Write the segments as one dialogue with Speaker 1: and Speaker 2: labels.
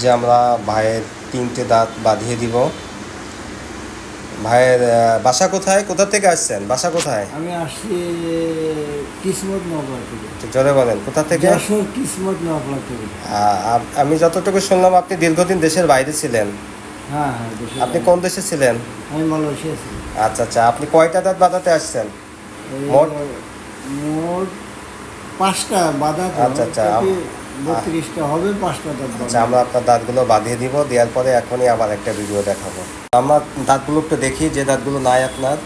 Speaker 1: যে আমরা ভাইয়ের তিনটে দাঁত বাঁধিয়ে দিব। ভাইয়ের বাসা কোথায়? কোথা থেকে আসছেন? বাসা কোথায়?
Speaker 2: আমি আসছি কিসমত নগর থেকে।
Speaker 1: জোরে বলেন কোথা থেকে?
Speaker 2: যশোর কিসমত নগর থেকে।
Speaker 1: আমি যতটুকু শুনলাম আপনি দীর্ঘদিন দেশের বাইরে ছিলেন।
Speaker 2: হ্যাঁ হ্যাঁ
Speaker 1: আপনি কোন দেশে ছিলেন?
Speaker 2: আমি মালয়েশিয়া ছিলাম।
Speaker 1: আচ্ছা আচ্ছা আপনি কয়টা দাঁত বাঁধাতে আসছেন? মোট?
Speaker 2: মোট পাঁচটা বাধা
Speaker 1: আচ্ছা, আচ্ছা,
Speaker 2: বত্রিশটা হবে, পাঁচটা দাঁত
Speaker 1: আচ্ছা আমরা আপনার দাঁতগুলো বাঁধিয়ে দিব, দেওয়ার পরে এখনই আবার একটা ভিডিও দেখাবো। আমরা দাঁতগুলো একটু দেখি, যে দাঁতগুলো নাই আপনার।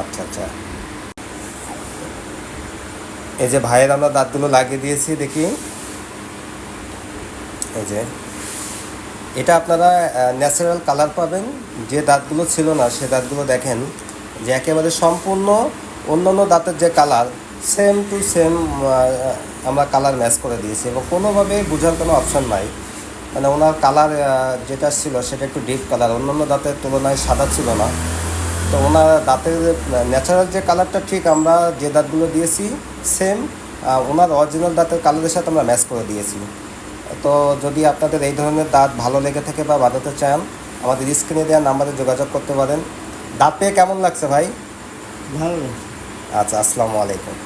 Speaker 1: আচ্ছা আচ্ছা। এই যে ভাইয়ের আমরা দাঁতগুলো লাগিয়ে দিয়েছি, দেখি। এই যে। এটা আপনারা ন্যাচারাল কালার পাবেন। যে দাঁতগুলো ছিল না, সে দাঁতগুলো দেখেন যে একেবারে সম্পূর্ণ অন্যান্য দাঁতের যে কালার সেম টু সেম আমরা কালার ম্যাচ করে দিয়েছি এবং কোনোভাবে বোঝার কোনো অপশন নাই। মানে ওনার কালার যেটা ছিল সেটা একটু ডিপ কালার অন্যান্য দাঁতের তুলনায় সাদা ছিল না। তো ওনার দাঁতের ন্যাচারাল যে কালারটা ঠিক আমরা যে দাঁতগুলো দিয়েছি সেম ওনার অরিজিনাল দাঁতের কালারের সাথে আমরা ম্যাচ করে দিয়েছি। তো যদি আপনাদের এই ধরনের দাঁত ভালো লেগে থাকে বা বাঁধাতে চান আমাদের স্ক্রিনে দেওয়া নাম্বারে যোগাযোগ করতে পারেন। দাঁত পেয়ে কেমন লাগছে ভাই?
Speaker 2: ভালো
Speaker 1: আচ্ছা আসসালামু আলাইকুম।